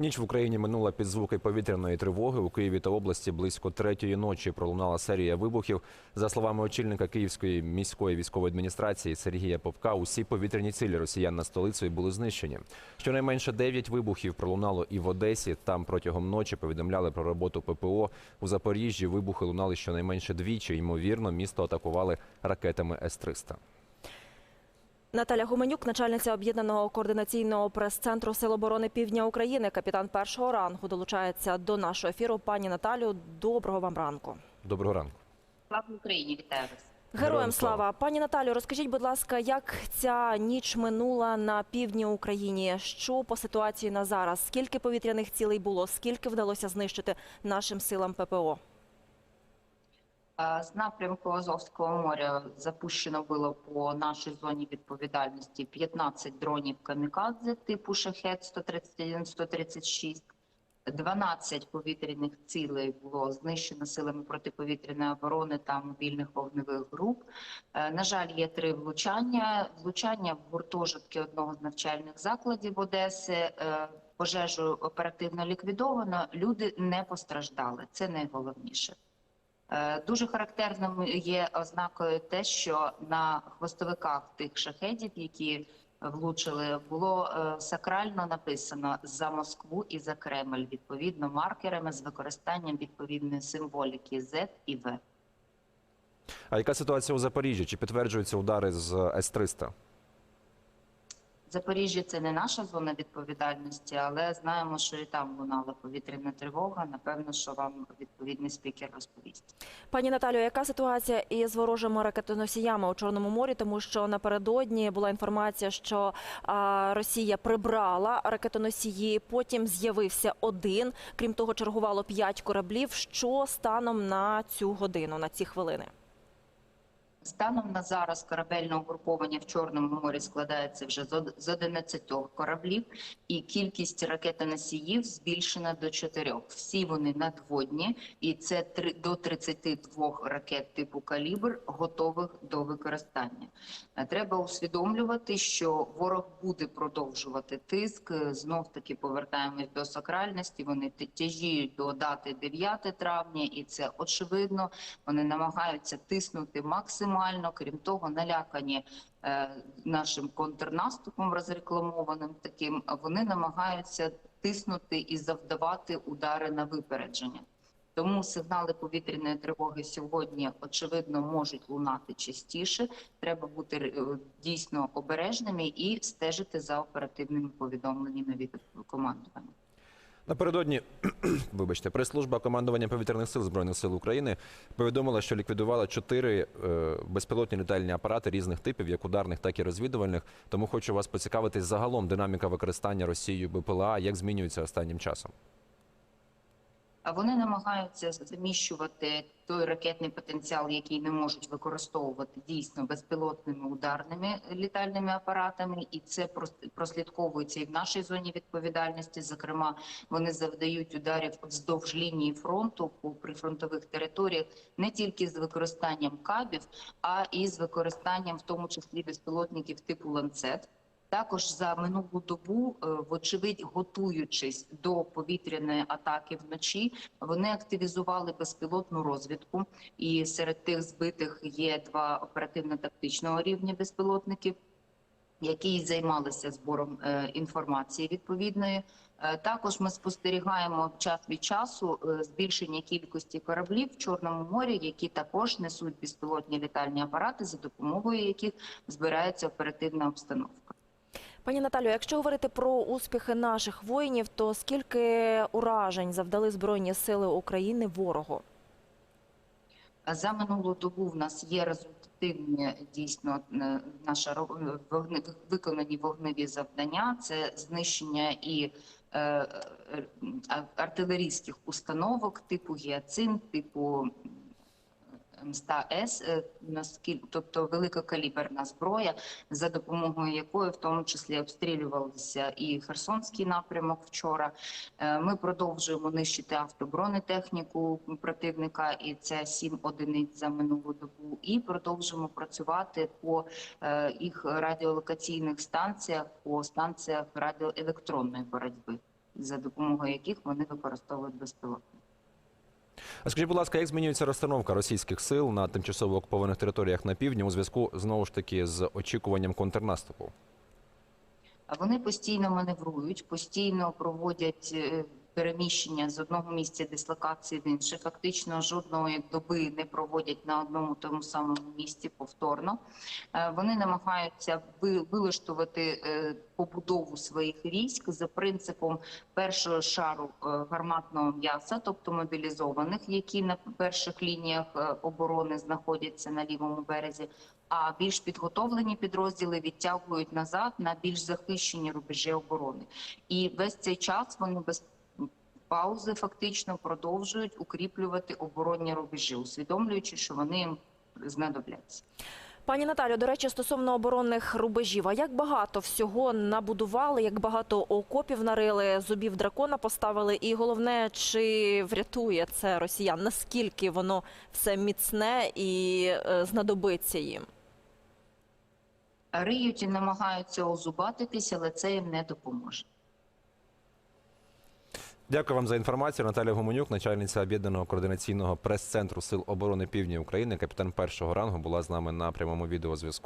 Ніч в Україні минула під звуки повітряної тривоги. У Києві та області близько третьої ночі пролунала серія вибухів. За словами очільника Київської міської військової адміністрації Сергія Попка, усі повітряні цілі росіян над столицею були знищені. Щонайменше дев'ять вибухів пролунало і в Одесі. Там протягом ночі повідомляли про роботу ППО. У Запоріжжі вибухи лунали щонайменше двічі. Ймовірно, місто атакували ракетами С-300. Наталя Гуменюк, начальниця об'єднаного координаційного прес-центру Сил оборони Півдня України, капітан першого рангу, долучається до нашого ефіру. Пані Наталю, доброго вам ранку. Доброго ранку. Слава Україні, вітаю вас. Героям Героям слава. слава, пані Наталю, розкажіть, будь ласка, як ця ніч минула на півдні України? Що по ситуації на зараз? Скільки повітряних цілей було? Скільки вдалося знищити нашим силам ППО? З напрямку Азовського моря запущено було по нашій зоні відповідальності 15 дронів камікадзе типу шахет 131-136. 12 повітряних цілей було знищено силами протиповітряної оборони та мобільних вогневих груп. Е, На жаль, є три влучання. Влучання в гуртожитки одного з навчальних закладів Одеси. Е, Пожежу оперативно ліквідовано. Люди не постраждали. Це найголовніше. Е, Дуже характерним є ознакою те, що на хвостовиках тих шахедів, які влучили, було е, сакрально написано за Москву і за Кремль, відповідно маркерами з використанням відповідної символіки Z і В. А яка ситуація у Запоріжжі? Чи підтверджуються удари з С-300? Запоріжжя це не наша зона відповідальності, але знаємо, що і там лунала повітряна тривога. Напевно, що вам відповідний спікер розповість. Пані Наталю, яка ситуація із ворожими ракетоносіями у Чорному морі? Тому що напередодні була інформація, що Росія прибрала ракетоносії, потім з'явився один. Крім того, чергувало п'ять кораблів. Що станом на цю годину, на ці хвилини? Станом на зараз корабельне угруповання в Чорному морі складається вже з од- 11 кораблів, і кількість ракетоносіїв збільшена до 4. Всі вони надводні, і це до 32 ракет типу «Калібр» готових до використання. Е, Треба усвідомлювати, що ворог буде продовжувати тиск. Е, Знов таки повертаємось до сакральності. Вони тяжіють до дати 9 травня, і це очевидно. Вони намагаються тиснути максимально. Крім того, налякані е, нашим контрнаступом розрекламованим таким. Вони намагаються тиснути і завдавати удари на випередження. Тому сигнали повітряної тривоги сьогодні очевидно можуть лунати частіше. Треба бути е, дійсно обережними і стежити за оперативними повідомленнями від командування. Напередодні, вибачте, прес-служба командування повітряних сил збройних сил України повідомила, що ліквідувала чотири е, безпілотні літальні апарати різних типів, як ударних, так і розвідувальних. Тому хочу вас поцікавити загалом динаміка використання Росією БПЛА, як змінюється останнім часом. Вони намагаються заміщувати той ракетний потенціал, який не можуть використовувати дійсно безпілотними ударними літальними апаратами, і це прос- прослідковується і в нашій зоні відповідальності. Зокрема, вони завдають ударів вздовж лінії фронту по прифронтових територіях не тільки з використанням кабів, а і з використанням, в тому числі безпілотників типу ланцет. Також за минулу добу, е, вочевидь, готуючись до повітряної атаки вночі, вони активізували безпілотну розвідку. І серед тих збитих є два оперативно-тактичного рівня безпілотників, які займалися збором е, інформації відповідної. Е, Також ми спостерігаємо час від часу збільшення кількості кораблів в Чорному морі, які також несуть безпілотні літальні апарати, за допомогою яких збирається оперативна обстановка. Пані Наталю, якщо говорити про успіхи наших воїнів, то скільки уражень завдали збройні сили України ворогу? За минулу добу в нас є результативні дійсно е, наша ро- вогне, виконані вогневі завдання. Це знищення і е, е, артилерійських установок типу гіацин, типу М100С, е, наскільки, тобто великокаліберна зброя, за допомогою якої в тому числі обстрілювалися і Херсонський напрямок вчора. Е, Ми продовжуємо нищити автобронетехніку противника, і це сім одиниць за минулу добу. І продовжуємо працювати по е, їх радіолокаційних станціях, по станціях радіоелектронної боротьби. за допомогою яких вони використовують безпілотники. А скажіть, будь ласка, як змінюється розстановка російських сил на тимчасово окупованих територіях на півдні у зв'язку знову ж таки з очікуванням контрнаступу? Вони постійно маневрують, постійно проводять е, переміщення з одного місця дислокації в інше. Фактично жодної доби не проводять на одному тому самому місці повторно. Е, Вони намагаються ви- вилаштувати е, побудову своїх військ за принципом першого шару е, гарматного м'яса, тобто мобілізованих, які на перших лініях оборони знаходяться на лівому березі. А більш підготовлені підрозділи відтягують назад на більш захищені рубежі оборони. І весь цей час вони без паузи фактично продовжують укріплювати оборонні рубежі, усвідомлюючи, що вони їм знадобляться. Пані Наталю, до речі, стосовно оборонних рубежів, а як багато всього набудували, як багато окопів нарили, зубів дракона поставили, і головне, чи врятує це росіян? Наскільки воно все міцне і е, знадобиться їм? Риють і намагаються озубатитися, але це їм не допоможе. Дякую вам за інформацію. Наталя Гуменюк, начальниця об'єднаного координаційного прес-центру Сил оборони Півдня України, капітан першого рангу, була з нами на прямому відеозв'язку.